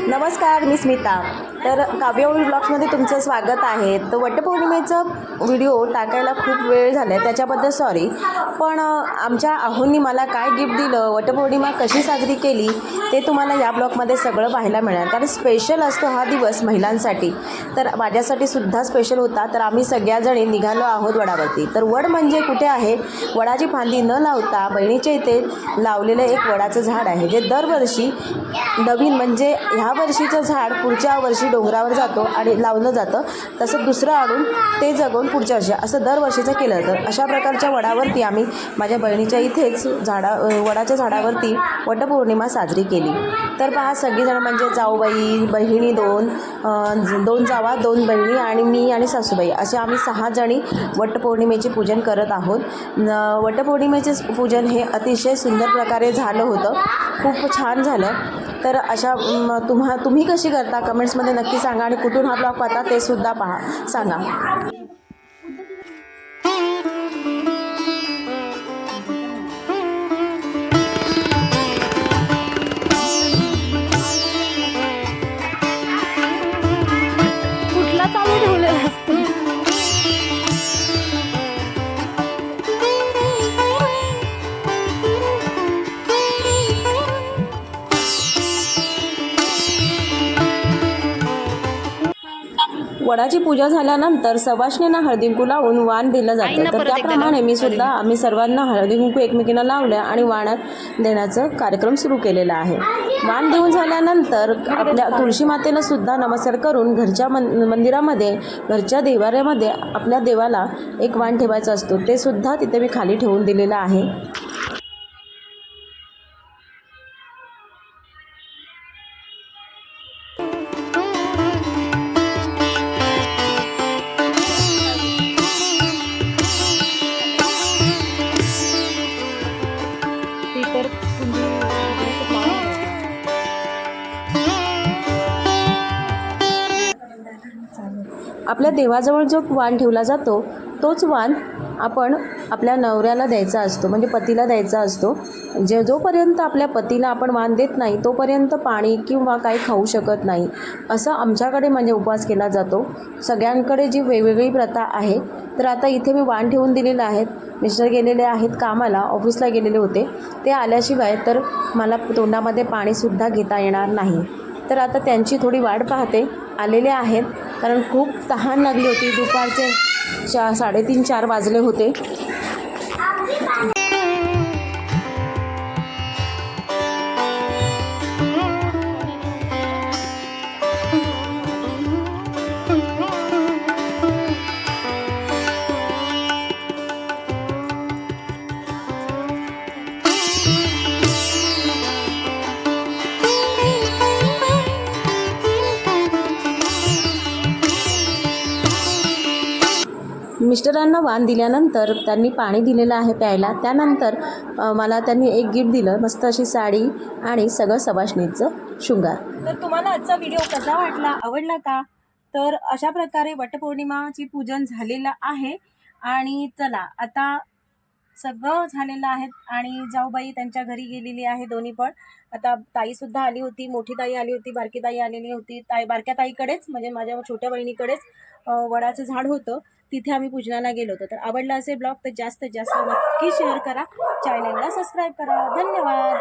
नमस्कार मी स्मिता. तर काव्यवळी ब्लॉग्समध्ये तुमचं स्वागत आहे. तर वटपौर्णिमेचा व्हिडिओ टाकायला खूप वेळ झाला आहे त्याच्याबद्दल सॉरी पण आमच्या आहोंनी मला काय गिफ्ट दिलं? वटपौर्णिमा कशी साजरी केली? ते तुम्हाला या ब्लॉगमध्ये सगळं पाहायला मिळणार. कारण स्पेशल असतो हा दिवस महिलांसाठी. तर माझ्यासाठी सुद्धा स्पेशल होता. तर आम्ही सगळ्याजणी निघालो आहोत वडावरती. तर वड म्हणजे कुठे आहे? वडाची फांदी न लावता बहिणीच्या इथे लावलेलं एक वडाचं झाड आहे. जे दरवर्षी नवीन म्हणजे ह्या वर्षीचं झाड पुढच्या वर्षी डोंगरावर जातो आणि लावलं जातं तसं दुसरं आणून ते जगवून पुढच्या वर्षी असं दरवर्षीचं केलं जातं. अशा प्रकारच्या वडावरती आम्ही माझ्या बहिणीच्या इथेच झाडा वडाच्या झाडावरती वटपौर्णिमा साजरी केली. तर पहा सगळीजण म्हणजे जाऊबाई बहिणी दोन दोन जावा दोन बहिणी आणि मी आणि सासूबाई. असे आम्ही सहा जणी वटपौर्णिमेचे पूजन करत आहोत. वटपौर्णिमेचे पूजन हे अतिशय सुंदर प्रकारे झालं होतं. खूप छान झालं. तर अशा तुम्हा तुम्ही कशी करता? कमेंट्समध्ये नक्की सांगा आणि कुठून हा ब्लॉग पाहता ते सुद्धा पहा. सांगा. वडाची पूजा झाल्यानंतर सवाशणींना हळदी कुंकू लावून वाण दिलं जातं. तर त्याप्रमाणे मी सुद्धा आम्ही सर्वांना हळदी कुंकू एकमेकींना लावल्या आणि वाण देण्याचं कार्यक्रम सुरू केलेला आहे. वाण देऊन झाल्यानंतर आपल्या तुळशी मातेला सुद्धा नमस्कार करून घरच्या मन मंदिरामध्ये घरच्या देवाऱ्यामध्ये आपल्या देवाला एक वाण ठेवायचा असतो. ते सुद्धा तिथे मी खाली ठेवून दिलेलं आहे. आपल्या देवाजवळ जो वाण ठेवला जातो तोच वाण आपण आपल्या नवऱ्याला द्यायचा असतो म्हणजे पतीला द्यायचा असतो. जे जोपर्यंत आपल्या पतीला आपण वाण देत नाही तोपर्यंत पाणी किंवा काही खाऊ शकत नाही. असं आमच्याकडे म्हणजे उपवास केला जातो. सगळ्यांकडे जी वेगवेगळी प्रथा आहे तर आता इथे मी वाण ठेवून दिलेलं आहेत मिस्टर गेलेले आहेत कामाला ऑफिसला गेलेले होते. ते आल्याशिवाय तर मला तोंडामध्ये पाणीसुद्धा घेता येणार नाही. तर आता त्यांची थोडी वाट पाहते. आलेले आहेत. कारण खूप तहान लागली होती. दुपारचे चा साडेतीन चार वाजले होते. मिस्टरांना वाण दिल्यानंतर त्यांनी पाणी दिलेलं आहे प्यायला. त्यानंतर मला त्यांनी एक गिफ्ट दिलं मस्त अशी साडी आणि सगळं सवाशणीचं शृंगार. तर तुम्हाला आजचा व्हिडिओ कसा वाटला? आवडला का? तर अशा प्रकारे वटपौर्णिमाची पूजन झालेलं आहे. आणि चला आता सगळं झालेलं आहे आणि जाऊबाई त्यांच्या घरी गेलेली आहे दोन्ही पण. आता ताईसुद्धा आली होती मोठी ताई आली होती बारकी ताई आलेली होती. ताई बारक्या ताईकडेच म्हणजे माझ्या छोट्या बहिणीकडेच वडाचं झाड होतं. तिथे आम्ही पूजनाला गेलो होतो. तर आवडला असेल ब्लॉग तर जास्तीत जास्त नक्की शेअर करा. चॅनलला सबस्क्राईब करा. धन्यवाद.